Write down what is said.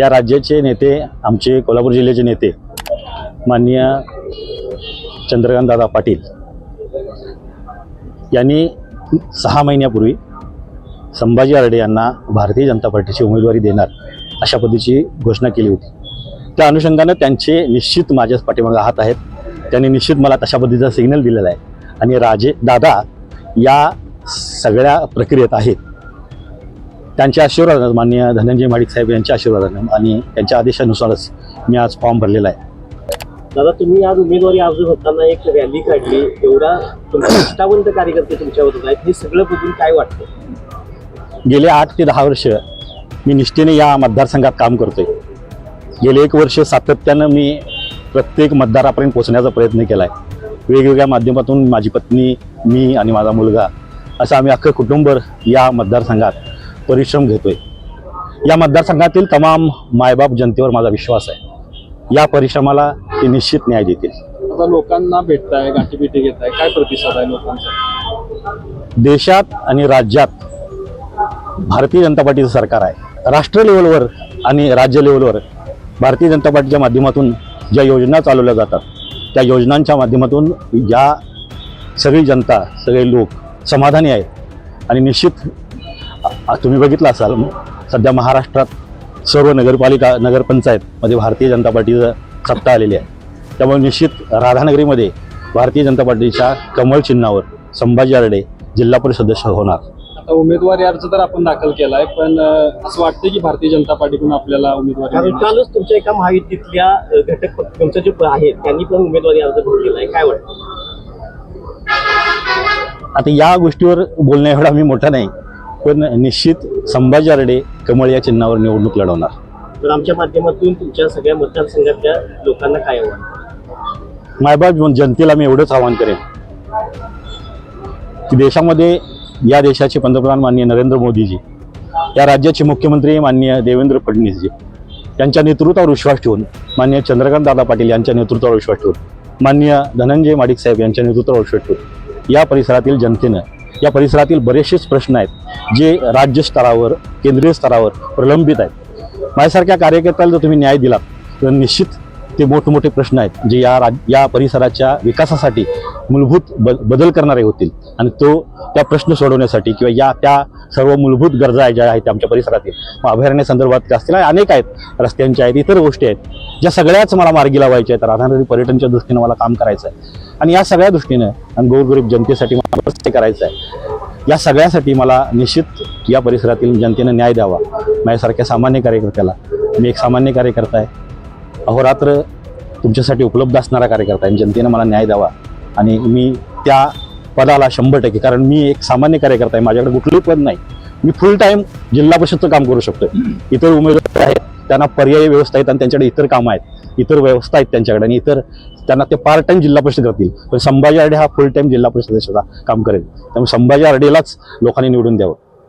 या राज्याचे नेते आमचे कोल्हापूर जिल्ह्याचे नेते माननीय चंद्रकांतदादा पाटील यांनी सहा महिन्यापूर्वी संभाजी आरडे यांना भारतीय जनता पार्टीची उमेदवारी देणार अशा पद्धतीची घोषणा केली होती. त्या अनुषंगानं त्यांचे निश्चित माझ्याच पाठीमागं हात आहेत. त्यांनी निश्चित मला तशा पद्धतीचा सिग्नल दिलेला आहे. आणि राजे दादा या सगळ्या प्रक्रियेत आहेत. त्यांच्या आशीर्वादानं माननीय धनंजय माडिक साहेब यांच्या आशीर्वादानं आणि त्यांच्या आदेशानुसारच मी आज फॉर्म भरलेला आहे. दादा तुम्ही आज उमेदवारी अर्ज भरताना एक रॅली काढली. एवढा निष्ठावंत कार्यकर्ते तुमच्याबरोबर आहेत. हे सगळं बघून काय वाटतं? गेले आठ ते दहा वर्ष मी निष्ठेने या मतदारसंघात काम करतोय. गेले एक वर्ष सातत्यानं मी प्रत्येक मतदारापर्यंत पोहोचण्याचा प्रयत्न केला आहे वेगवेगळ्या माध्यमातून माझी पत्नी मी आणि माझा मुलगा असं आम्ही अख्खं कुटुंब या मतदारसंघात परिश्रम घेतोय. या मतदारसंघातील तमाम मायबाप जनतेवर माझा विश्वास आहे. या परिश्रमाला ते निश्चित न्याय देतील. आता लोकांना भेटताय गाठीभेटी घेताय काय प्रतिसाद आहे लोकांचा? देशात आणि राज्यात भारतीय जनता पार्टीचं सरकार आहे. राष्ट्र लेवलवर आणि राज्य लेवलवर भारतीय जनता पार्टीच्या माध्यमातून ज्या योजना चालवल्या जातात त्या योजनांच्या माध्यमातून या सगळी जनता सगळे लोक समाधानी आहेत आणि निश्चित तुम्ही बघितलं असाल सध्या महाराष्ट्रात सर्व नगरपालिका नगरपंचायतमध्ये भारतीय जनता पार्टीचं सत्ता आलेली आहे. त्यामुळे निश्चित राधानगरीमध्ये भारतीय जनता पार्टीच्या कमळ चिन्हावर संभाजी आरडे जिल्हा परिषद सदस्य होणार. आता उमेदवारी अर्ज तर आपण दाखल केलाय पण असं वाटतं की भारतीय जनता पार्टीकडून आपल्याला उमेदवारी. कालच तुमच्या एका महायुतीतल्या घटक पक्षांचे जे आहेत त्यांनी पण उमेदवारी अर्ज भरलेला आहे काय वाटतं? आता या गोष्टीवर बोलण्या एवढा मी मोठा नाही. पण निश्चित संभाजी आरडे कमळ या चिन्हावर निवडणूक लढवणार. तर आमच्या माध्यमातून तुमच्या सगळ्या मतदारसंघातल्या लोकांना काय आव्हान? मायबाप जन- जनतेला मी एवढंच आवाहन करेन की देशामध्ये या देशाचे पंतप्रधान माननीय नरेंद्र मोदीजी या राज्याचे मुख्यमंत्री माननीय देवेंद्र फडणवीसजी यांच्या नेतृत्वावर विश्वास ठेवून माननीय चंद्रकांत दादा पाटील यांच्या नेतृत्वावर विश्वास ठेवून माननीय धनंजय माडिक साहेब यांच्या नेतृत्वावर विश्वास ठेवून या परिसरातील जनतेनं या परिसरातील बरेचसेच प्रश्न आहेत जे राज्य स्तरावर केंद्रीय स्तरावर प्रलंबित आहेत. माझ्यासारख्या कार्यकर्त्याला जर तुम्ही न्याय दिलात तर निश्चित ते मोठमोठे प्रश्न आहेत जे या राज या परिसराच्या विकासासाठी मूलभूत ब बदल करणारे होतील. आणि तो त्या प्रश्न सोडवण्यासाठी किंवा या त्या सर्व मूलभूत गरजा ज्या आहेत आमच्या परिसरातील. मग अभयारण्य संदर्भात असतील अनेक आहेत. रस्त्यांच्या आहेत इतर गोष्टी आहेत ज्या सगळ्याच मला मार्गी लावायच्या आहेत. राधानगरी पर्यटनच्या दृष्टीनं मला काम करायचं आहे. आणि या सगळ्या दृष्टीनं आणि गोरगरीब जनतेसाठी मला करायचं आहे. या सगळ्यासाठी मला निश्चित या परिसरातील जनतेनं न्याय द्यावा. माझ्यासारख्या सामान्य कार्यकर्त्याला. मी एक सामान्य कार्यकर्ता आहे. अहोरात्र तुमच्यासाठी उपलब्ध असणारा कार्यकर्ता आहे. जनतेनं मला न्याय द्यावा. आणि मी त्या पदाला शंभर टक्के कारण मी एक सामान्य कार्यकर्ता आहे. माझ्याकडे कुठलंही पद नाही. मी फुल टाईम जिल्हा परिषदचं काम करू शकतो इतर उमेदवार आहेत त्यांना पर्यायी व्यवस्था आहेत आणि त्यांच्याकडे इतर कामं आहेत. इतर व्यवस्था आहेत त्यांच्याकडे आणि इतर त्यांना ते पार्ट टाइम जिल्हा परिषद करतील. पण संभाजी आरडे हा फुल टाईम जिल्हा परिषदेचा काम करेल. त्यामुळे संभाजी आरडेलाच लोकांनी निवडून द्यावं.